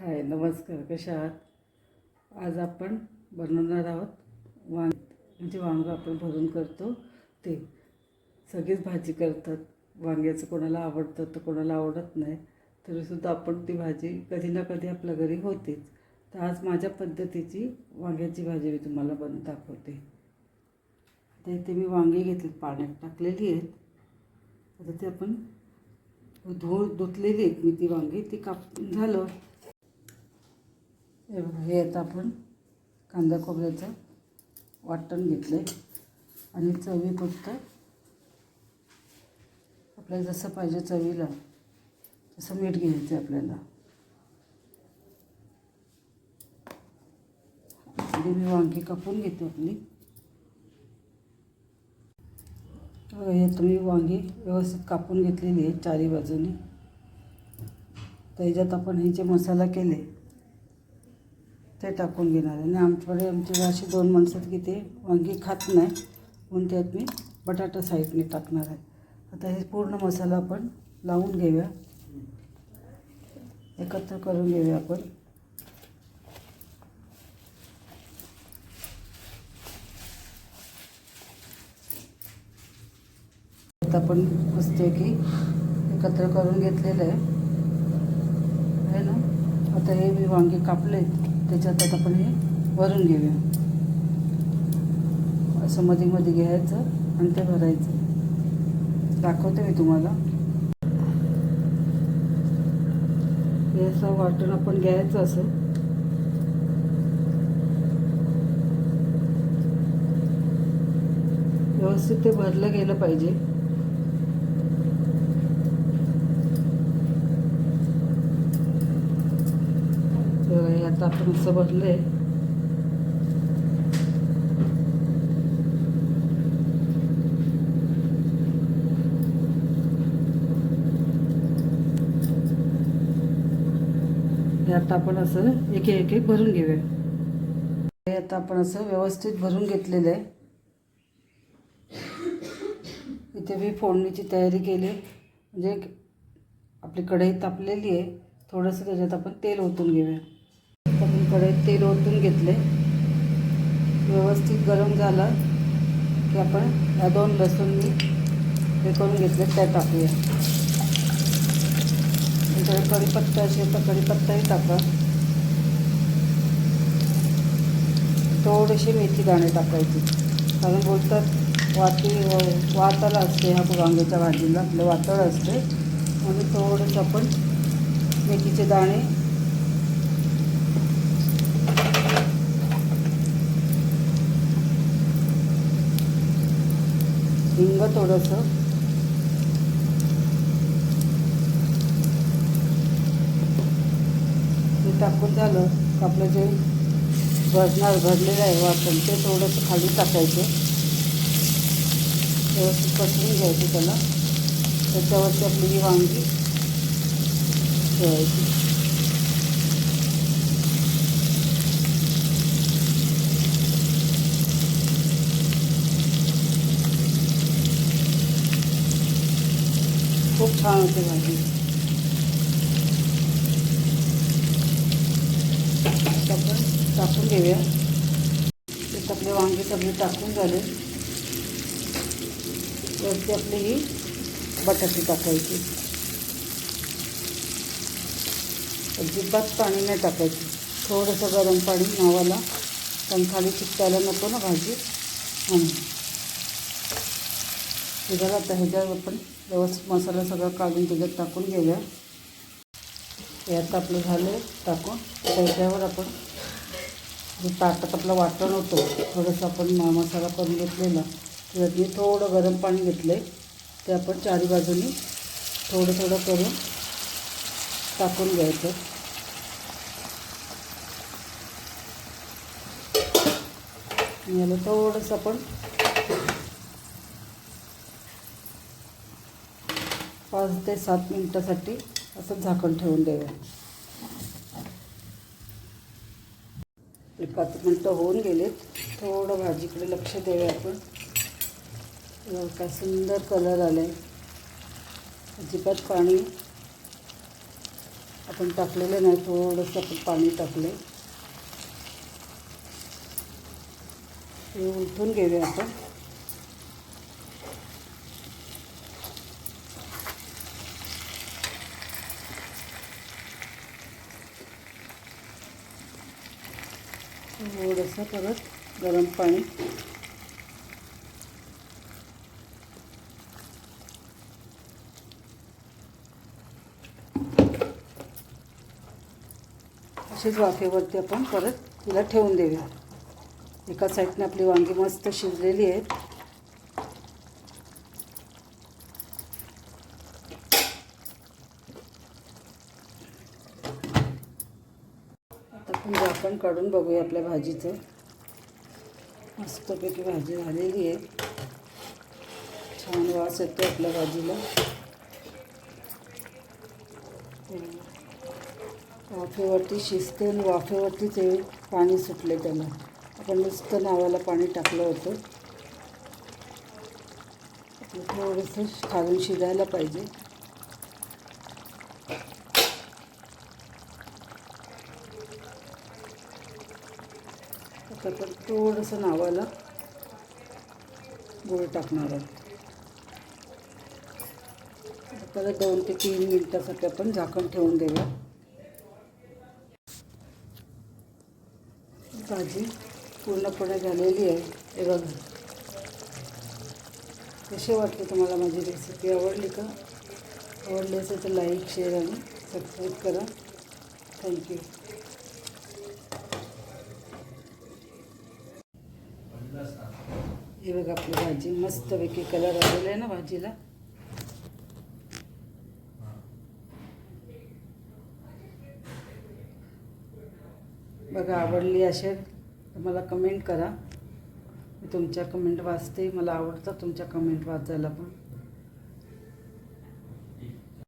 हाय नमस्कार. कशा आहात? आज आपण बनवणार आहोत वांग म्हणजे वांगं आपण भरून करतो. ते सगळीच भाजी करतात. वांग्याचं कोणाला आवडतं तर कोणाला आवडत नाही. तरीसुद्धा आपण ती भाजी कधी ना कधी आपल्या घरी होतेच. तर आज माझ्या पद्धतीची वांग्याची भाजी मी तुम्हाला बनवून दाखवते. आता इथे मी वांगी घेतली पाण्यात टाकलेली आहेत. आता ते आपण धुवून धुतलेली आहेत. मी ती वांगी ती काप झालं. हे हे आता आपण कांदा खोबऱ्याचं वाटण घेतलं आहे आणि चवीपुरतं आपल्याला जसं पाहिजे चवीला तसं मीठ घ्यायचं आहे आपल्याला. मी वांगी कापून घेते आपली. हे तुम्ही वांगी व्यवस्थित कापून घेतलेली आहे चारी बाजूनी. त्याच्यात आपण हे जे मसाला केले ते टाकून घेणार आहे. आणि आमच्याकडे आमची अशी दोन माणसं आहेत की ते वांगी खात नाही. म्हणून त्यात मी? बटाटा साईडने टाकणार आहे. आता हे पूर्ण मसाला आपण लावून घेऊया. एकत्र करून घेऊया आपण. आता आपण मस्त की एकत्र करून घेतलेलं आहे. ना? आता हे मी वांगे कापले त्याच्यात आता आपण हे भरून घेऊया. असं मध्ये मध्ये घ्यायचं आणि ते भरायचं. दाखवते मी तुम्हाला. हे असं वाटून आपण घ्यायचं असं. व्यवस्थित ते भरलं गेलं पाहिजे तर हे आता आपण असं भरलं आहे हे आता आपण असं एक एक एक भरून घेऊया. हे आता आपण असं व्यवस्थित भरून घेतलेलं आहे. इथे मी फोडणीची तयारी केली. म्हणजे आपली कढई तापलेली आहे. थोडंसं त्याच्यात आपण तेल ओतून घेऊया. आता मी कढईत तेल ओतून घेतले. व्यवस्थित गरम झालं की आपण या दोन लसूण मी हे करून घेतले त्या टाकूया. तुमच्याकडे कढीपत्ता असेल तर कढीपत्ताही टाका. थोडीशी मेथी दाणे टाकायची. कारण बोलतात वाती वातळ असते ह्या वांग्याच्या भाजीला आपलं वातळ असते. म्हणून थोडंसं आपण मेथीचे दाणे हिंग थोडंसं. ते टाकून झालं का आपलं जे भरणार भरलेलं आहे वाटण ते थोडंसं खाली टाकायचं. व्यवस्थित पसरून घ्यायचं त्याला. त्याच्यावरती आपली ही वांगी ठेवायची. छान होते भाजी आपण टाकून घेऊया. त्यात आपले वांगे सगळे टाकून झाले. वरती आपली ही बटाटे टाकायची. अजिबात पाणी नाही टाकायचं. थोडंसं गरम पाणी नावाला पण खाली चिकटायला नको ना भाजी. म्हणून आता ह्याच्यावर आपण व्यवस्थित मसाला सगळा काढून त्याच्यात टाकून घेऊया. हे आता आपलं झालं टाकून. त्याच्यावर आपण जे ताटात आपलं वाटण होतं थोडंसं आपण मसाला करून घेतलेला त्याच्यात मी थोडं गरम पाणी घेतलं आहे ते आपण चारी बाजूनी थोडं थोडं करून टाकून घ्यायचं. याला थोडंसं आपण पाच ते सात मिनटासाठी असं झाकण ठेवून द्यावं पाच मिनटं होऊन गेलेत. थोडं भाजीकडे लक्ष द्यावे आपण. काय सुंदर कलर आला आहे अजिबात पाणी आपण टाकलेलं नाही थोडंसं आपण पाणी टाकले हे उलटून घेऊया आपण. थोडंसं परत गरम पाणी. अशीच वाफेवरती आपण परत तिला ठेवून देऊया. एका साईडने आपली वांगी मस्त शिजलेली आहेत. म्हणजे आपण काढून बघूया आपल्या भाजीचं. मस्तपैकी भाजी झालेली आहे. छान वास येतो आपल्या भाजीला. वाफेवरती शिजते आणि वाफेवरती ते पाणी सुटले त्याला. आपण नुसतं नावाला पाणी टाकलं होतं. थोडंसं खालून शिजायला पाहिजे. आता आपण थोडंसं नावाला गुळ टाकणार आहोत परत दोन ते तीन मिनटासाठी आपण झाकण ठेवून देऊया. भाजी पूर्णपणे झालेली आहे. हे बघा. कशी वाटली तुम्हाला माझी रेसिपी आवडली का? आवडली असेल तर लाईक शेअर आणि सबस्क्राईब करा. थँक्यू हे बघा आपली भाजी मस्तपैकी कलर आलेला आहे ना भाजीला. बघा आवडली असेल तर मला कमेंट करा. मी तुमच्या कमेंट वाचते मला आवडतं तुमच्या कमेंट वाचायला पण.